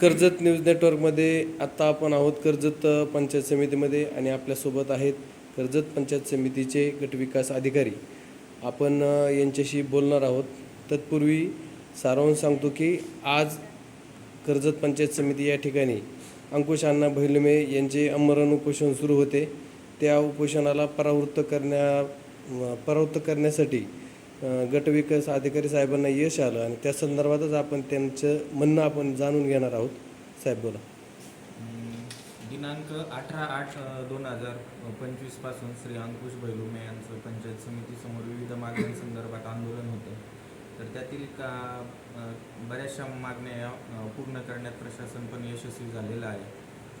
Karjat news नेटवर्कमध्ये आत्ता आपण आहोत कर्जत पंचायत समितीमध्ये आणि आपल्यासोबत आहेत कर्जत पंचायत समितीचे गटविकास अधिकारी. आपण यांच्याशी बोलणार आहोत. तत्पूर्वी सारांश सांगतो की आज कर्जत पंचायत समिती या ठिकाणी अंकुश अण्णा भैलमे यांचे अमरण उपोषण सुरू होते. त्या उपोषणाला परावृत्त करण्या परावृत्त करण्यासाठी गटविकास अधिकारी साहेबांना यश आलं आणि त्या संदर्भातच आपण त्यांचं म्हणणं आपण जाणून घेणार आहोत. साहेब बोला. दिनांक अठरा आठ दोन हजार पंचवीसपासून श्री अंकुश बैलुमे यांचं पंचायत समितीसमोर विविध मागण्यांसंदर्भात आंदोलन होतं. तर त्यातील का बऱ्याचशा मागण्या पूर्ण करण्यात प्रशासन पण यशस्वी झालेलं आहे.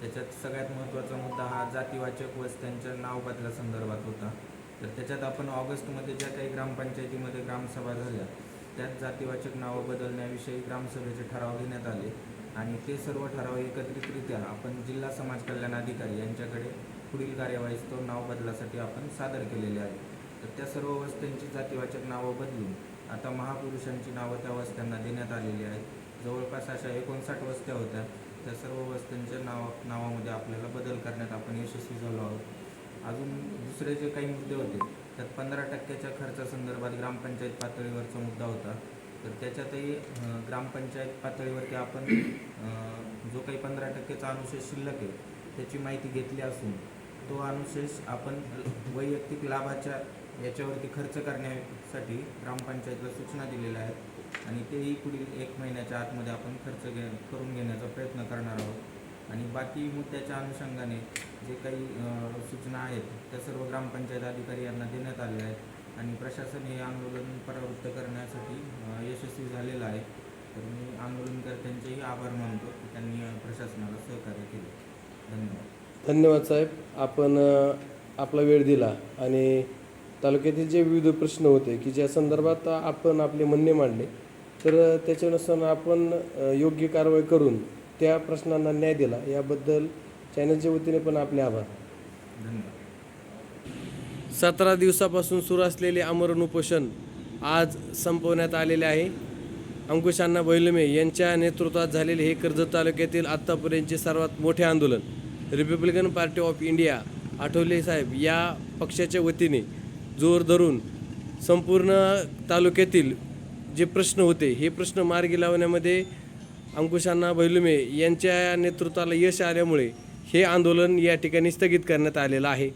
त्याच्यात सगळ्यात महत्त्वाचा मुद्दा हा जातीवाचक वस्त्यांच्या नाव बदलासंदर्भात होता. तर त्याच्यात आपण ऑगस्टमध्ये ज्या काही ग्रामपंचायतीमध्ये ग्रामसभा झाल्या त्यात जातीवाचक नावं बदलण्याविषयी ग्रामसभेचे ठराव घेण्यात आले आणि ते सर्व ठराव एकत्रितरित्या आपण जिल्हा समाज कल्याण अधिकारी यांच्याकडे पुढील कार्यवाहीस तो नाव बदलासाठी आपण सादर केलेले आहे. तर त्या सर्व वस्त्यांची जातीवाचक नावं बदलून आता महापुरुषांची नावं त्या वस्त्यांना देण्यात आलेली आहेत. जवळपास अशा एकोणसाठ वस्त्या होत्या. त्या सर्व वस्त्यांच्या नाव नावामध्ये आपल्याला बदल करण्यात आपण यशस्वी झालो आहोत. अजून दुसरे जे काही मुद्दे होते त्यात पंधरा टक्क्याच्या खर्चासंदर्भात ग्रामपंचायत पातळीवरचा मुद्दा होता. तर त्याच्यातही ग्रामपंचायत पातळीवरती आपण जो काही पंधरा टक्केचा अनुशेष शिल्लक आहे त्याची माहिती घेतली असून तो अनुशेष आपण वैयक्तिक लाभाच्या याच्यावरती खर्च करण्यासाठी ग्रामपंचायतला सूचना दिलेल्या आहेत. आणि तेही पुढील एक महिन्याच्या आतमध्ये आपण खर्च घे करून घेण्याचा प्रयत्न करणार आहोत. आणि बाकी मुद्द्याच्या अनुषंगाने जे काही सूचना आहेत त्या सर्व ग्रामपंचायत अधिकारी यांना देण्यात आल्या आहेत. आणि प्रशासन हे आंदोलन परावृत्त करण्यासाठी यशस्वी झालेलं आहे. तर मी आंदोलनकर्त्यांचेही आभार मानतो की त्यांनी प्रशासनाला सहकार्य केले. धन्यवाद. धन्यवाद साहेब. आपण आपला वेळ दिला आणि तालुक्यातील जे विविध प्रश्न होते की ज्या संदर्भात आपण आपले म्हणणे मांडले तर त्याच्यानुसार आपण योग्य कारवाई करून त्या प्रश्नांना न्याय दिला. याबद्दल चॅनलच्या वतीने पण आपले आभार. धन्यवाद. सतरा दिवसापासून सुरू असलेले आमरण उपोषण आज संपवण्यात आलेले आहे. अंकुश अण्णा बैलमे यांच्या नेतृत्वात झालेले हे कर्जत तालुक्यातील आत्तापर्यंतचे सर्वात मोठे आंदोलन. Republican Party of India Athawale साहेब या पक्षाच्या वतीने जोर धरून संपूर्ण तालुक्यातील जे प्रश्न होते हे प्रश्न मार्गी लावण्यामध्ये अंकुशांना भैलुमे यांच्या नेतृत्वाला यश आल्यामुळे हे आंदोलन या ठिकाणी स्थगित करण्यात आलेलं आहे.